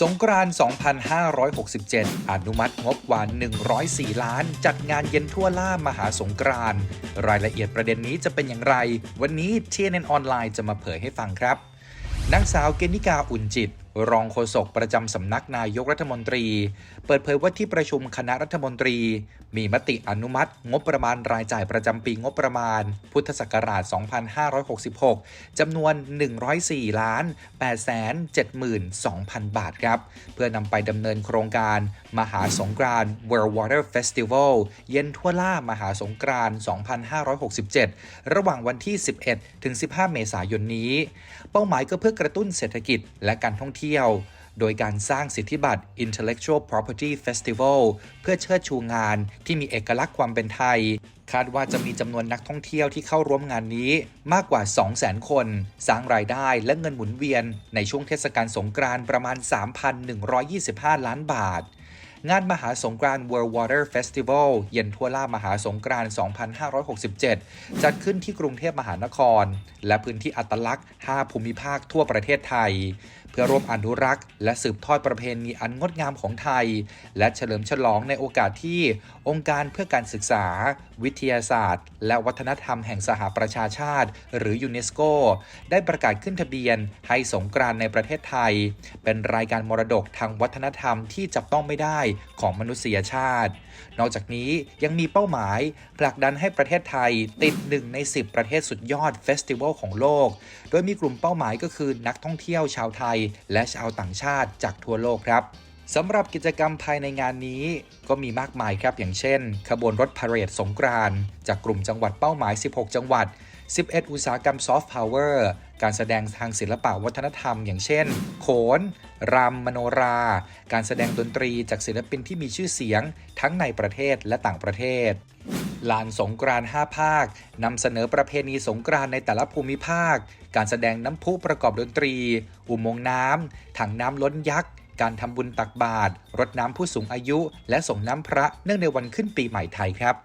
สงกราน 2567 อนุมัติงบกว่า 104 ล้าน จัดงานเย็นทั่วล่ามหาสงกราน รายละเอียดประเด็นนี้จะเป็นอย่างไร วันนี้ TNN ออนไลน์จะมาเผยให้ฟังครับ นางสาวเกณนิกาอุ่นจิต รองโฆษกประจำสำนักนายกรัฐมนตรี เปิดเผยว่าที่ประชุมคณะรัฐมนตรี มีมติอนุมัติ งบประมาณรายจ่ายประจำปีงบประมาณ พุทธศักราช 2566 จำนวน 104ล้าน8 7 2 0 0 0 บาทครับ เพื่อนำไปดำเนินโครงการมหาสงกราน World Water Festival เย็นทั่วล่ามหาสงกราน์2567 ระหว่างวันที่ 11 ถึง 15 เมษายนนี้ เป้าหมายก็เพื่อกระตุ้นเศรษฐกิจและการท่องเที่ยวโดยการสร้างสิทธิบัตร Intellectual Property Festival เพื่อเชิดชูงานที่มีเอกลักษณ์ความเป็นไทย คาดว่าจะมีจำนวนนักท่องเที่ยวที่เข้าร่วมงานนี้มากกว่า 200,000 คน สร้างรายได้และเงินหมุนเวียน ในช่วงเทศกาลสงกรานต์ประมาณ 3,125 ล้านบาทงานมหาสงกรานต์ World Water Festival เย็นทั่วล่ามหาสงกรานต์ 2567 จัดขึ้นที่กรุงเทพมหานคร และพื้นที่อัตลักษณ์ 5 ภูมิภาคทั่วประเทศไทย เพื่อร่วมอนุรักษ์ และสืบทอดประเพณีอันงดงามของไทย และเฉลิมฉลองในโอกาสที่องค์การเพื่อการศึกษา วิทยาศาสตร์ และวัฒนธรรมแห่งสหประชาชาติ หรือยูเนสโก ได้ประกาศขึ้นทะเบียนให้สงกรานในประเทศไทย เป็นรายการมรดกทางวัฒนธรรมที่จับต้องไม่ได้ของมนุษยชาติ นอกจากนี้ยังมีเป้าหมายผลักดันให้ประเทศไทยติด1ใน 10 ประเทศสุดยอดเฟสติวัลของโลก โดยมีกลุ่มเป้าหมายก็คือนักท่องเที่ยวชาวไทยและชาวต่างชาติจากทั่วโลกครับสำหรับกิจกรรมภายในงานนี้ก็มีมากมายครับอย่างเช่น ขบวนรถพาเหรดสงกรานจากกลุ่มจังหวัดเป้าหมาย 16 จังหวัด 11 อุตสาหกรรมซอฟต์พาวเวอร์การแสดงทางศิลปะวัฒนธรรม อย่างเช่น โขน รำมโนรา การแสดงดนตรีจากศิลปินที่มีชื่อเสียงทั้งในประเทศและต่างประเทศ ลานสงกรานต์5ภาคนำเสนอประเพณีสงกรานต์ในแต่ละภูมิภาค การแสดงน้ำพุประกอบดนตรี อุโมงค์น้ำถังน้ำล้นยักษ์ การทำบุญตักบาตรรดน้ำผู้สูงอายุ และส่งน้ำพระเนื่องในวันขึ้นปีใหม่ไทยครับ